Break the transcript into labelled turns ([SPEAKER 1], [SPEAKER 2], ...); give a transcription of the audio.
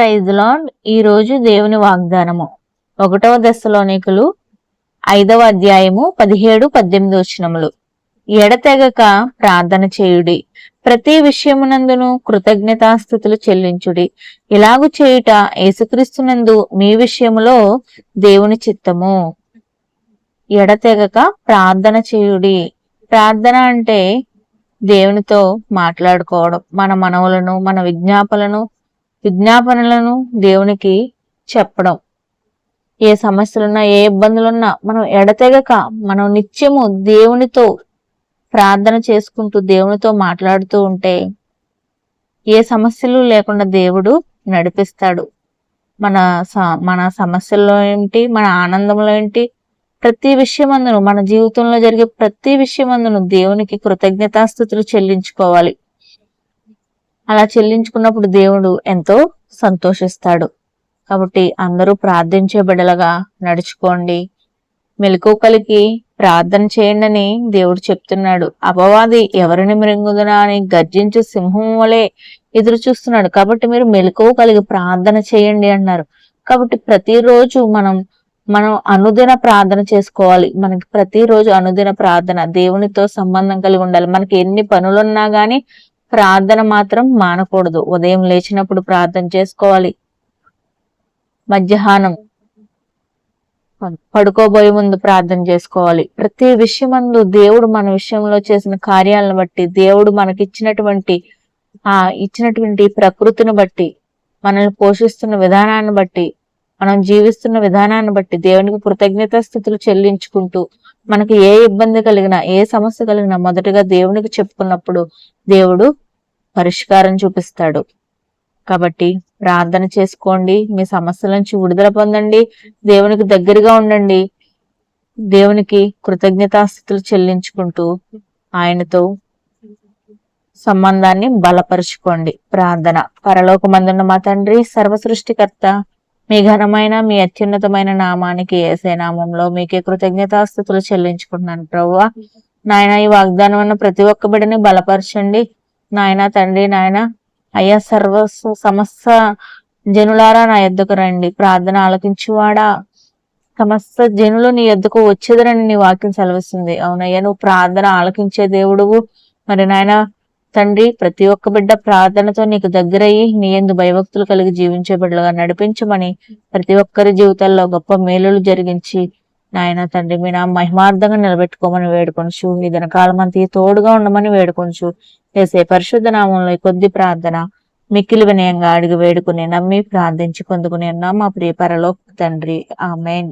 [SPEAKER 1] Praise lord ఈ రోజు దేవుని వాగ్దానము. ఒకటవ దశలోనికులు ఐదవ అధ్యాయము పదిహేడు పద్దెనిమిది వచనములు. ఎడతెగక ప్రార్థన చేయుడి. ప్రతి విషయమునందును కృతజ్ఞతాస్థుతులు చెల్లించుడి. ఇలాగు చేయుట యేసుక్రీస్తునందు మీ విషయములో దేవుని చిత్తము. ఎడతెగక ప్రార్థన చేయుడి. ప్రార్థన అంటే దేవునితో మాట్లాడుకోవడం. మన మనవులను మన విజ్ఞాపలను విజ్ఞాపనలను దేవునికి చెప్పడం. ఏ సమస్యలున్నా ఏ ఇబ్బందులున్నా మనం ఎడతెగక మనం నిత్యము దేవునితో ప్రార్థన చేసుకుంటూ దేవునితో మాట్లాడుతూ ఉంటే ఏ సమస్యలు లేకుండా దేవుడు నడిపిస్తాడు. మన స- మన సమస్యల్లో ఏంటి మన ఆనందంలో ఏంటి ప్రతి విషయం అందును మన జీవితంలో జరిగే ప్రతి విషయం అందును దేవునికి కృతజ్ఞతాస్థుతులు చెల్లించుకోవాలి. అలా చెల్లించుకున్నప్పుడు దేవుడు ఎంతో సంతోషిస్తాడు. కాబట్టి అందరూ ప్రార్థించే బిడలగా నడుచుకోండి. మెలకుకలికి ప్రార్థన చేయండి అని దేవుడు చెప్తున్నాడు. అపవాది ఎవరిని మృంగుదనా అని గర్జించు సింహం వలె ఎదురు చూస్తున్నాడు కాబట్టి మీరు మెలకువ కలిగి ప్రార్థన చేయండి అన్నారు. కాబట్టి ప్రతిరోజు మనం మనం అనుదిన ప్రార్థన చేసుకోవాలి. మనకి ప్రతిరోజు అనుదిన ప్రార్థన దేవునితో సంబంధం కలిగి ఉండాలి. మనకి ఎన్ని పనులున్నా గాని ప్రార్థన మాత్రం మానకూడదు. ఉదయం లేచినప్పుడు ప్రార్థన చేసుకోవాలి. మధ్యాహ్నం పడుకోబోయే ముందు ప్రార్థన చేసుకోవాలి. ప్రతి విషయమందు దేవుడు మన విషయంలో చేసిన కార్యాలను బట్టి దేవుడు మనకిచ్చినటువంటి ఆ ఇచ్చినటువంటి ప్రకృతిని బట్టి మనల్ని పోషిస్తున్న విధానాన్ని బట్టి మనం జీవిస్తున్న విధానాన్ని బట్టి దేవునికి కృతజ్ఞత స్థితులు చెల్లించుకుంటూ మనకి ఏ ఇబ్బంది కలిగినా ఏ సమస్య కలిగినా మొదటగా దేవునికి చెప్పుకున్నప్పుడు దేవుడు పరిష్కారం చూపిస్తాడు. కాబట్టి ప్రార్థన చేసుకోండి. మీ సమస్యల నుంచి విడుదల పొందండి. దేవునికి దగ్గరగా ఉండండి. దేవునికి కృతజ్ఞతాస్థితులు చెల్లించుకుంటూ ఆయనతో సంబంధాన్ని బలపరుచుకోండి. ప్రార్థన. పరలోకమందున్న మా తండ్రి సర్వ సృష్టికర్త మీ ఘనమైన మీ అత్యున్నతమైన నామానికి ఏసే నామంలో మీకే కృతజ్ఞతాస్థుతులు చెల్లించుకుంటున్నాను. ప్రవ్వా నాయన ఈ వాగ్దానం ఉన్న ప్రతి ఒక్క బిడ్డని బలపరచండి. నాయన తండ్రి నాయన అయ్యా సర్వ సమస్త జనులారా నా ఎద్దకు రండి. ప్రార్థన ఆలకించువాడా. సమస్త జనులు నీ ఎద్దకు వచ్చేదరని నీ వాక్యం సెలవిస్తుంది. అవునయ్యా నువ్వు ప్రార్థన ఆలకించే దేవుడువు. మరి నాయన తండ్రి ప్రతి ఒక్క బిడ్డ ప్రార్థనతో నీకు దగ్గరయ్యి నీ ఎందు భయభక్తులు కలిగి జీవించే బిడ్డలుగా నడిపించమని ప్రతి ఒక్కరి జీవితాల్లో గొప్ప మేలులు జరిగించి నాయన తండ్రి మీ నా మహిమార్థంగా నిలబెట్టుకోమని వేడుకొనుచు ఈ దినకాలమంతి తోడుగా ఉండమని వేడుకొనుచు వేసే పరిశుద్ధ నామంలో కొద్ది ప్రార్థన మిక్కిలి వినయంగా అడిగి వేడుకుని నమ్మి ప్రార్థించి పొందుకుని ఉన్నాం మా ప్రియ పరలోక తండ్రి. ఆమెన్.